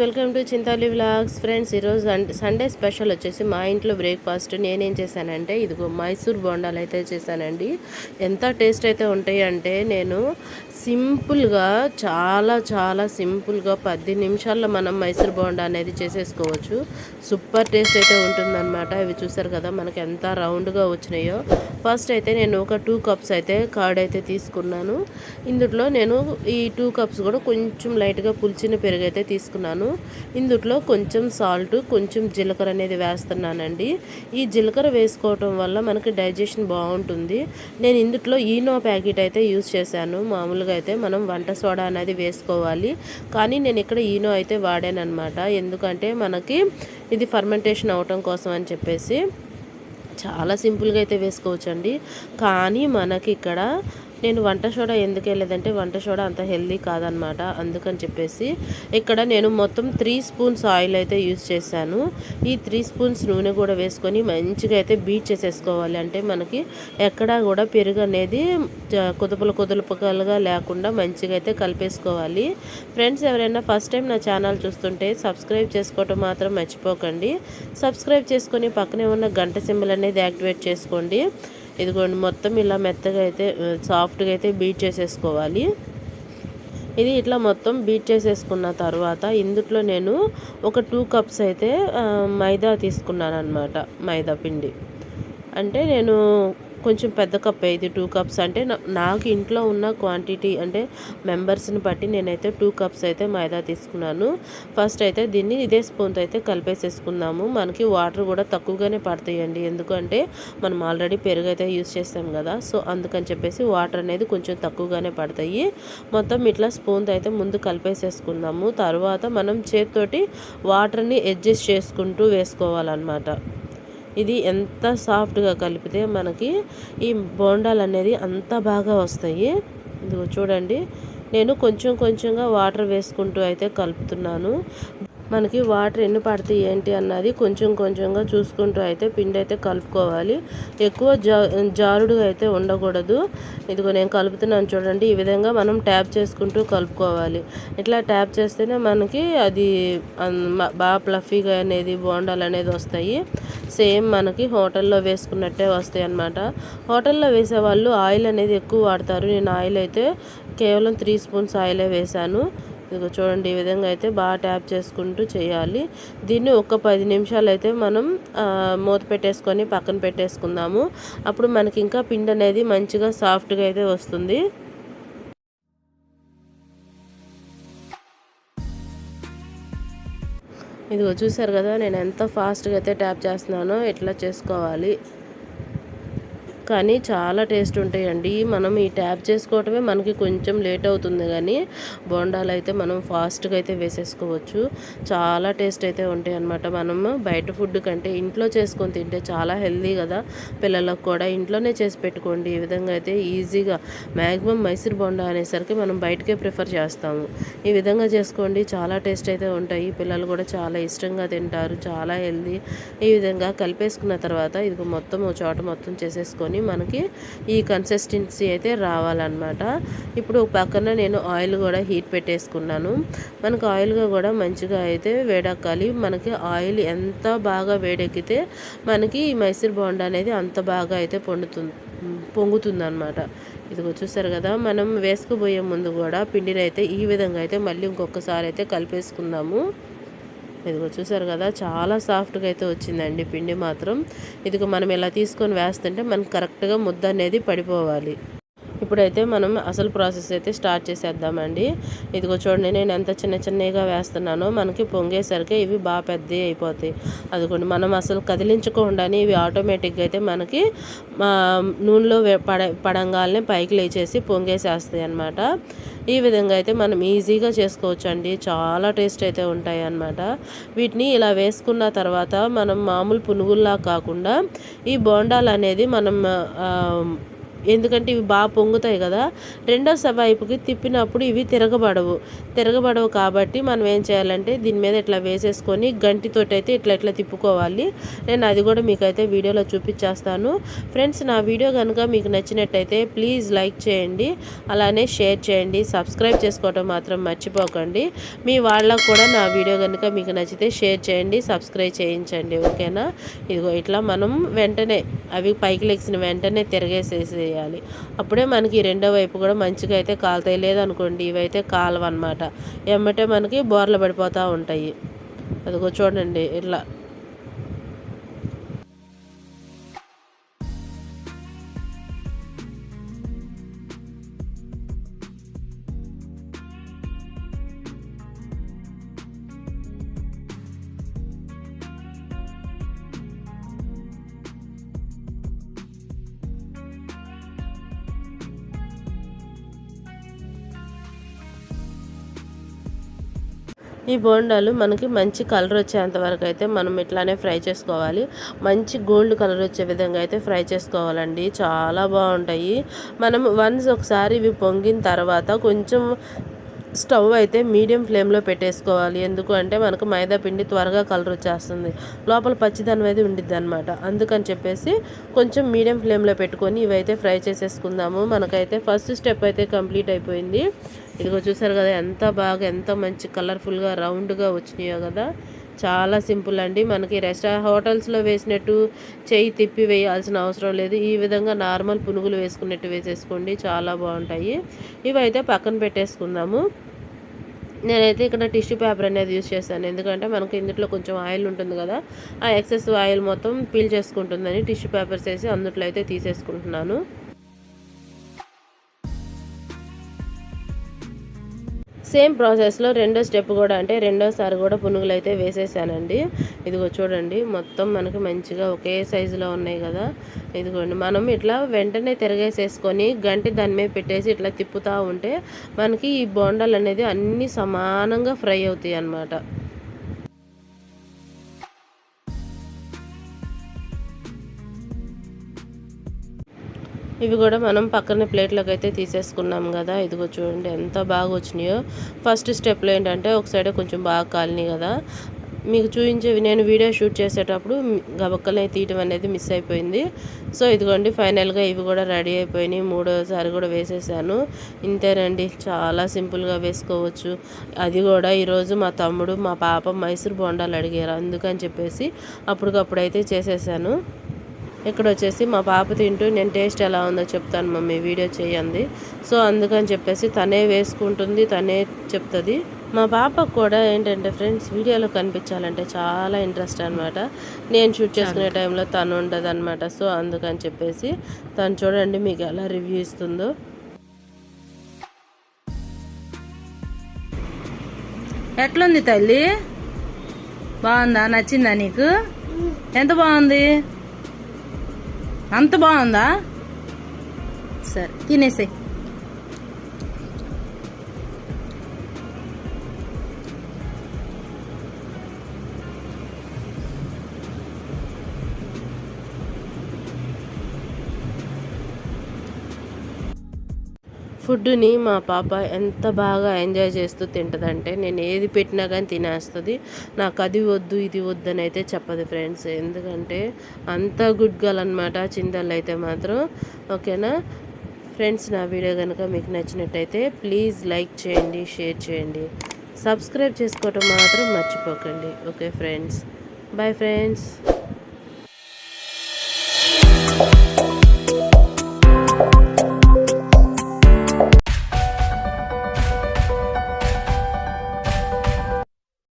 Welcome to Chintali vlogs. Friends ఈరోజు Sunday special వచ్చేసి మా ఇంట్లో బ్రేక్ఫాస్ట్. నేనేం చేశానంటే ఇదిగో మైసూర్ బోండాలు అయితే చేశానండి. ఎంత టేస్ట్ అయితే ఉంటాయి అంటే నేను సింపుల్గా చాలా చాలా సింపుల్గా పది నిమిషాల్లో మనం మైసూర్ బోండా అనేది చేసేసుకోవచ్చు. సూపర్ టేస్ట్ అయితే ఉంటుందన్నమాట. ఇవి చూసారు కదా మనకి ఎంత రౌండ్గా వచ్చినాయో. ఫస్ట్ అయితే నేను ఒక టూ కప్స్ అయితే కర్డ్ అయితే తీసుకున్నాను. ఇందులో నేను ఈ టూ కప్స్ కూడా కొంచెం లైట్గా పులిచిన పెరుగు అయితే తీసుకున్నాను. ఇందులో కొంచెం సాల్ట్ కొంచెం జీలకర్ర అనేది వేస్తున్నానండి. ఈ జీలకర్ర వేసుకోవటం వల్ల మనకి డైజెషన్ బాగుంటుంది. నేను ఇందులో ఈనో ప్యాకెట్ అయితే యూస్ చేశాను. మామూలుగా అయితే మనం వంట సోడా అనేది వేసుకోవాలి. కానీ నేను ఇక్కడ ఈనో అయితే వాడానమాట ఎందుకంటే మనకి ఇది ఫర్మెంటేషన్ అవటం కోసం అని చెప్పేసి చాలా సింపుల్గా అయితే వేసుకోవచ్చండి. కానీ మనకి ఇక్కడ నేను వంట సోడా ఎందుకు వెళ్ళేదంటే వంట సోడా అంత హెల్దీ కాదనమాట. అందుకని చెప్పేసి ఇక్కడ నేను మొత్తం త్రీ స్పూన్స్ ఆయిల్ అయితే యూజ్ చేశాను. ఈ త్రీ స్పూన్స్ నూనె కూడా వేసుకొని మంచిగా అయితే బీట్ చేసేసుకోవాలి. అంటే మనకి ఎక్కడా కూడా పెరుగు అనేది కుదుపులు కుదుపులుగా లేకుండా మంచిగా అయితే కలిపేసుకోవాలి. ఫ్రెండ్స్ ఎవరైనా ఫస్ట్ టైం నా ఛానల్ చూస్తుంటే సబ్స్క్రైబ్ చేసుకోవటం మాత్రం మర్చిపోకండి. సబ్స్క్రైబ్ చేసుకొని పక్కనే ఉన్న గంట సింబల్ అనేది యాక్టివేట్ చేసుకోండి. ఇదిగోండి మొత్తం ఇలా మెత్తగా అయితే సాఫ్ట్గా అయితే బీట్ చేసేసుకోవాలి. ఇది ఇట్లా మొత్తం బీట్ చేసేసుకున్న తర్వాత ఇందుట్లో నేను ఒక టూ కప్స్ అయితే మైదా తీసుకున్నాను అనమాట మైదా పిండి. అంటే నేను కొంచెం పెద్ద కప్ ఇది? Two cups. అంటే నాకు ఇంట్లో ఉన్న క్వాంటిటీ అంటే మెంబర్స్ని బట్టి నేనైతే టూ కప్స్ అయితే మైదా తీసుకున్నాను. ఫస్ట్ అయితే దీన్ని ఇదే స్పూన్తో అయితే కలిపేసేసుకుందాము. మనకి వాటర్ కూడా తక్కువగానే పడతాయండి. ఎందుకంటే మనం ఆల్రెడీ పెరుగు అయితే యూస్ చేస్తాం కదా. సో అందుకని చెప్పేసి వాటర్ అనేది కొంచెం తక్కువగానే పడతాయి. మొత్తం ఇట్లా స్పూన్తో అయితే ముందు కలిపేసేసుకుందాము. తర్వాత మనం చేతితోటి వాటర్ని అడ్జస్ట్ చేసుకుంటూ వేసుకోవాలన్నమాట. ఇది ఎంత సాఫ్ట్గా కలిపితే మనకి ఈ బోండాలు అనేది అంత బాగా వస్తాయి. చూడండి. నేను కొంచెం కొంచెంగా వాటర్ వేసుకుంటూ అయితే కలుపుతున్నాను. మనకి వాటర్ ఎన్ని పడతాయి ఏంటి అన్నది కొంచెం కొంచెంగా చూసుకుంటూ అయితే పిండి అయితే కలుపుకోవాలి. ఎక్కువ జా జారుడుగా అయితే ఉండకూడదు. ఇదిగో నేను కలుపుతున్నాను చూడండి. ఈ విధంగా మనం ట్యాప్ చేసుకుంటూ కలుపుకోవాలి. ఇట్లా ట్యాప్ చేస్తేనే మనకి అది బాగా ప్లఫీగా అనేది బోండాలు అనేది వస్తాయి. సేమ్ మనకి హోటల్లో వేసుకున్నట్టే వస్తాయి అన్నమాట. హోటల్లో వేసే వాళ్ళు ఆయిల్ అనేది ఎక్కువ వాడతారు. నేను ఆయిల్ అయితే కేవలం త్రీ స్పూన్స్ ఆయిలే వేశాను. ఇదిగో చూడండి ఈ విధంగా అయితే బాగా ట్యాప్ చేసుకుంటూ చేయాలి. దీన్ని ఒక పది నిమిషాలు అయితే మనం మూత పెట్టేసుకొని పక్కన పెట్టేసుకుందాము. అప్పుడు మనకి ఇంకా పిండి అనేది మంచిగా సాఫ్ట్గా అయితే వస్తుంది. ఇదిగో చూసారు కదా నేను ఎంత ఫాస్ట్గా అయితే ట్యాప్ చేస్తున్నానో ఎట్లా చేసుకోవాలి. కానీ చాలా టేస్ట్ ఉంటాయండి. మనం ఈ ట్యాప్ చేసుకోవటమే మనకి కొంచెం లేట్ అవుతుంది కానీ బోండాలు అయితే మనం ఫాస్ట్గా అయితే వేసేసుకోవచ్చు. చాలా టేస్ట్ అయితే ఉంటాయి అన్నమాట. మనం బయట ఫుడ్ కంటే ఇంట్లో చేసుకొని తింటే చాలా హెల్దీ కదా. పిల్లలకు కూడా ఇంట్లోనే చేసి పెట్టుకోండి. ఈ విధంగా అయితే ఈజీగా మ్యాక్సిమం మైసూర్ బోండా అనేసరికి మనం బయటకే ప్రిఫర్ చేస్తాము. ఈ విధంగా చేసుకోండి. చాలా టేస్ట్ అయితే ఉంటాయి. పిల్లలు కూడా చాలా ఇష్టంగా తింటారు. చాలా హెల్దీ ఈ విధంగా కలిపేసుకున్న తర్వాత ఇది మొత్తం చోట మొత్తం చేసేసుకొని మనకి ఈ కన్సిస్టెన్సీ అయితే రావాలన్నమాట. ఇప్పుడు పక్కన నేను ఆయిల్ కూడా హీట్ పెట్టేసుకున్నాను. మనకు ఆయిల్గా కూడా మంచిగా అయితే వేడెక్కాలి. మనకి ఆయిల్ ఎంత బాగా వేడెక్కితే మనకి ఈ మైసూర్ బోండా అనేది అంత బాగా అయితే పొందుతుంది పొంగుతుంది అనమాట ఇదిగో చూసారు కదా మనం వేసుకుపోయే ముందు కూడా పిండిని అయితే ఈ విధంగా అయితే మళ్ళీ ఇంకొకసారి అయితే కలిపేసుకుందాము. ఇదిగో చూసారు కదా చాలా సాఫ్ట్గా అయితే వచ్చిందండి పిండి మాత్రం. ఇదిగో మనం ఇలా తీసుకొని వేస్తుంటే మనకు కరెక్ట్గా ముద్ద అనేది పడిపోవాలి. ఇప్పుడైతే మనం అసలు ప్రాసెస్ అయితే స్టార్ట్ చేసేద్దామండి. ఇదిగో చూడండి నేను ఎంత చిన్న చిన్నగా వేస్తున్నానో మనకి పొంగేసరికి ఇవి బాగా పెద్దవి అయిపోతాయి. అదిగోండి మనం అసలు కదిలించకుండానే ఇవి ఆటోమేటిక్గా అయితే మనకి మా నూనెలో పడ పడంగాల్ని పైకి లేచేసి పొంగేసేస్తాయి అనమాట ఈ విధంగా అయితే మనం ఈజీగా చేసుకోవచ్చు అండి చాలా టేస్ట్ అయితే ఉంటాయి అన్నమాట. వీటిని ఇలా వేసుకున్న తర్వాత మనం మామూలు పునుగుల్లా కాకుండా ఈ బోండాలు అనేది మనం ఎందుకంటే ఇవి బాగా పొంగుతాయి కదా. రెండో స- వైపుకి తిప్పినప్పుడు ఇవి తిరగబడవు. తిరగబడవు కాబట్టి మనం ఏం చేయాలంటే దీని మీద ఇట్లా వేసేసుకొని గంటితోటి అయితే ఇట్లా ఇట్లా తిప్పుకోవాలి. నేను అది కూడా మీకైతే వీడియోలో చూపించేస్తాను. ఫ్రెండ్స్ నా వీడియో కనుక మీకు నచ్చినట్టయితే ప్లీజ్ లైక్ చేయండి. అలానే షేర్ చేయండి. సబ్స్క్రైబ్ చేసుకోవటం మాత్రం మర్చిపోకండి. మీ వాళ్ళకు కూడా నా వీడియో కనుక మీకు నచ్చితే షేర్ చేయండి సబ్స్క్రైబ్ చేయించండి. ఓకేనా? ఇదిగో ఇట్లా మనం వెంటనే అవి పైకి లెక్సిన వెంటనే చేయాలి. అప్పుడే మనకి రెండో వైపు కూడా మంచిగా అయితే కాలుతాయి. లేదనుకోండి ఇవైతే కాలవన్నమాట. ఎమ్మటే మనకి బోర్లు పడిపోతూ ఉంటాయి. అదిగో చూడండి ఇట్లా ఈ బోండాలు మనకి మంచి కలర్ వచ్చేంత వరకు అయితే మనం ఇట్లానే ఫ్రై చేసుకోవాలి. మంచి గోల్డ్ కలర్ వచ్చే విధంగా అయితే ఫ్రై చేసుకోవాలండి. చాలా బాగుంటాయి. మనం వన్స్ ఒకసారి ఇవి పొంగిన తర్వాత కొంచెం స్టవ్ అయితే మీడియం ఫ్లేమ్లో పెట్టేసుకోవాలి. ఎందుకు అంటే మనకు మైదా పిండి త్వరగా కలర్ వచ్చేస్తుంది. లోపల పచ్చిదనం అయితే ఉండిద్ది అనమాట అందుకని చెప్పేసి కొంచెం మీడియం ఫ్లేమ్లో పెట్టుకొని ఇవైతే ఫ్రై చేసేసుకుందాము. మనకైతే ఫస్ట్ స్టెప్ అయితే కంప్లీట్ అయిపోయింది. ఇదిగో చూసారు కదా ఎంత బాగా ఎంత మంచి కలర్ఫుల్గా రౌండ్గా వచ్చినాయో కదా. చాలా సింపుల్ అండి. మనకి రెస్టా హోటల్స్లో వేసినట్టు చేయి తిప్పి వేయాల్సిన అవసరం లేదు. ఈ విధంగా నార్మల్ పునుగులు వేసుకున్నట్టు వేసేసుకోండి. చాలా బాగుంటాయి. ఇవైతే పక్కన పెట్టేసుకుందాము. నేనైతే ఇక్కడ టిష్యూ పేపర్ అనేది యూస్ చేస్తాను ఎందుకంటే మనకు ఇందులో కొంచెం ఆయిల్ ఉంటుంది కదా ఆ ఎక్సెస్ ఆయిల్ మొత్తం పీల్ చేసుకుంటుందని టిష్యూ పేపర్స్ వేసి అందుట్లో అయితే తీసేసుకుంటున్నాను. సేమ్ ప్రాసెస్లో రెండో స్టెప్ కూడా అంటే రెండోసారి కూడా పునుగులు అయితే వేసేసానండి. ఇదిగో చూడండి మొత్తం మనకి మంచిగా ఒకే సైజులో ఉన్నాయి కదా. ఇదిగోండి మనం ఇట్లా వెంటనే తిరగేసేసుకొని గంటి దాని మీద పెట్టేసి ఇట్లా తిప్పుతూ ఉంటే మనకి ఈ బోండాలు అనేది అన్నీ సమానంగా ఫ్రై అవుతాయి అన్నమాట ఇవి కూడా మనం పక్కన ప్లేట్లోకి అయితే తీసేసుకున్నాం కదా. ఇదిగో చూడండి ఎంత బాగా వచ్చినాయో. ఫస్ట్ స్టెప్లో ఏంటంటే ఒక సైడే కొంచెం బాగా కాలినాయి కదా. మీకు చూపించేవి నేను వీడియో షూట్ చేసేటప్పుడు గబక్కలే తీయటం అనేది మిస్ అయిపోయింది. సో ఇదిగోండి ఫైనల్గా ఇవి కూడా రెడీ అయిపోయినాయి. మూడోసారి కూడా వేసేసాను. ఇంతేనండి చాలా సింపుల్గా వేసుకోవచ్చు. అది కూడా ఈరోజు మా తమ్ముడు మా పాప మైసూర్ బొండాలు అడిగారు అందుకని చెప్పేసి అప్పటికప్పుడు చేసేసాను. ఇక్కడ వచ్చేసి మా పాప తింటూ నేను టేస్ట్ ఎలా ఉందో చెప్తాను మమ్మీ వీడియో చేయండి. సో అందుకని చెప్పేసి తనే వేసుకుంటుంది తనే చెప్తుంది. మా పాపకు కూడా ఏంటంటే ఫ్రెండ్స్ వీడియోలో కనిపించాలంటే చాలా ఇంట్రెస్ట్ అనమాట నేను షూట్ చేసుకునే టైంలో తను ఉండదు అనమాట సో అందుకని చెప్పేసి తను చూడండి మీకు ఎలా రివ్యూ ఇస్తుందో. ఎట్లుంది తల్లి? బాగుందా? నచ్చిందా నీకు? ఎంత బాగుంది? అంత బాగుందా? సరే తినేసే ఫుడ్ని మా పాప ఎంత బాగా ఎంజాయ్ చేస్తూ తింటుందంటే నేను ఏది పెట్టినా కానీ తినేస్తుంది. నాకు అది వద్దు ఇది వద్దు అని అయితే చెప్పదు ఫ్రెండ్స్. ఎందుకంటే అంత గుడ్ గర్ల్ అనమాట చిందల్ అయితే మాత్రం. ఓకేనా? ఫ్రెండ్స్ నా వీడియో కనుక మీకు నచ్చినట్టయితే ప్లీజ్ లైక్ చేయండి షేర్ చేయండి. సబ్స్క్రైబ్ చేసుకోవటం మాత్రం మర్చిపోకండి. Okay friends. Bye friends.